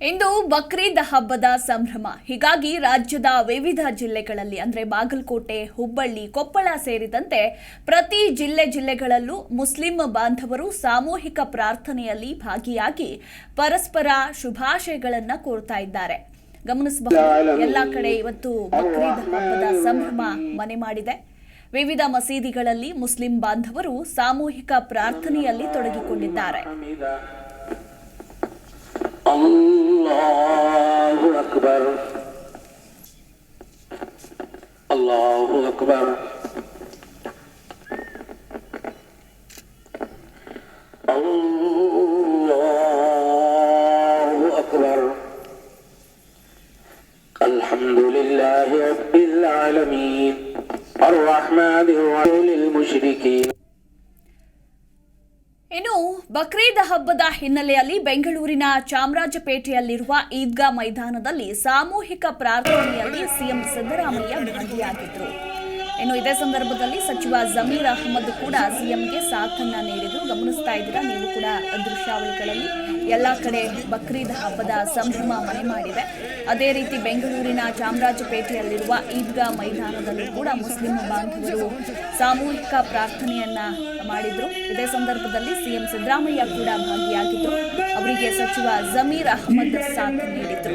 ಇಂದು ಬಕ್ರೀದ್ ಹಬ್ಬದ ಸಂಭ್ರಮ. ಹೀಗಾಗಿ ರಾಜ್ಯದ ವಿವಿಧ ಜಿಲ್ಲೆಗಳಲ್ಲಿ, ಅಂದ್ರೆ ಬಾಗಲಕೋಟೆ, ಹುಬ್ಬಳ್ಳಿ, ಕೊಪ್ಪಳ ಸೇರಿದಂತೆ ಪ್ರತಿ ಜಿಲ್ಲೆ ಜಿಲ್ಲೆಗಳಲ್ಲೂ ಮುಸ್ಲಿಂ ಬಾಂಧವರು ಸಾಮೂಹಿಕ ಪ್ರಾರ್ಥನೆಯಲ್ಲಿ ಭಾಗಿಯಾಗಿ ಪರಸ್ಪರ ಶುಭಾಶಯಗಳನ್ನು ಕೋರ್ತಾ ಇದ್ದಾರೆ. ಗಮನಿಸಬಹುದು, ಎಲ್ಲ ಕಡೆ ಇವತ್ತು ಬಕ್ರೀದ್ ಹಬ್ಬದ ಸಂಭ್ರಮ ಮನೆ ಮಾಡಿದೆ. ವಿವಿಧ ಮಸೀದಿಗಳಲ್ಲಿ ಮುಸ್ಲಿಂ ಬಾಂಧವರು ಸಾಮೂಹಿಕ ಪ್ರಾರ್ಥನೆಯಲ್ಲಿ ತೊಡಗಿಕೊಂಡಿದ್ದಾರೆ. الله أكبر. الله أكبر. الله أكبر. الحمد لله رب العالمين. الرحمن الرحيم. للمشركين. ಇನ್ನು ಬಕ್ರೀದ್ ಹಬ್ಬದ ಹಿನ್ನೆಲೆಯಲ್ಲಿ ಬೆಂಗಳೂರಿನ ಚಾಮರಾಜಪೇಟೆಯಲ್ಲಿರುವ ಈದ್ಗಾ ಮೈದಾನದಲ್ಲಿ ಸಾಮೂಹಿಕ ಪ್ರಾರ್ಥನೆಯಲ್ಲಿ ಸಿಎಂ ಸಿದ್ದರಾಮಯ್ಯ ಭಾಗಿಯಾಗಿದ್ರು ಇನ್ನು ಇದೇ ಸಂದರ್ಭದಲ್ಲಿ ಸಚಿವ ಜಮೀರ್ ಅಹಮದ್ ಕೂಡ ಸಿಎಂಗೆ ಸಾಥನ್ನ ನೀಡಿದ್ರು. ಗಮನಿಸ್ತಾ ಇದ್ದೀರಾ? ನೀವು ಕೂಡ ದೃಶ್ಯಾವಳಿಗಳಲ್ಲಿ ಎಲ್ಲ ಕಡೆ ಬಕ್ರೀದ್ ಹಬ್ಬದ ಸಂಭ್ರಮ ಮನೆ ಮಾಡಿದೆ. ಅದೇ ರೀತಿ ಬೆಂಗಳೂರಿನ ಚಾಮರಾಜಪೇಟೆಯಲ್ಲಿರುವ ಈದ್ಗಾ ಮೈದಾನದಲ್ಲೂ ಕೂಡ ಮುಸ್ಲಿಂ ಬಾಂಧವರು ಸಾಮೂಹಿಕ ಪ್ರಾರ್ಥನೆಯನ್ನ ಮಾಡಿದ್ರು. ಇದೇ ಸಂದರ್ಭದಲ್ಲಿ ಸಿಎಂ ಸಿದ್ದರಾಮಯ್ಯ ಕೂಡ ಭಾಗಿಯಾಗಿದ್ದರು ಅವರಿಗೆ ಸಚಿವ ಜಮೀರ್ ಅಹಮದ್ ಸಾಥ್ ನೀಡಿದ್ರು.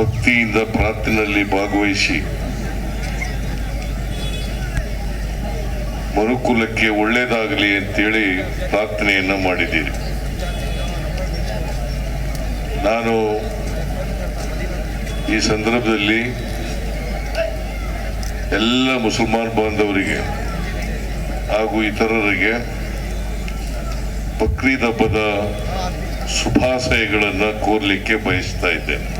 ಭಕ್ತಿಯಿಂದ ಪ್ರಾರ್ಥನೆಯಲ್ಲಿ ಭಾಗವಹಿಸಿ. ಮನುಕುಲಕ್ಕೆ ಒಳ್ಳೇದಾಗಲಿ ಅಂತೇಳಿ ಪ್ರಾರ್ಥನೆಯನ್ನು ಮಾಡಿದ್ದೀರಿ. ನಾನು ಈ ಸಂದರ್ಭದಲ್ಲಿ ಎಲ್ಲ ಮುಸಲ್ಮಾನ್ ಬಾಂಧವರಿಗೆ ಹಾಗೂ ಇತರರಿಗೆ ಬಕ್ರೀದ್ ಹಬ್ಬದ ಶುಭಾಶಯಗಳನ್ನು ಕೋರ್ಲಿಕ್ಕೆ ಬಯಸ್ತಾ ಇದ್ದೇನೆ.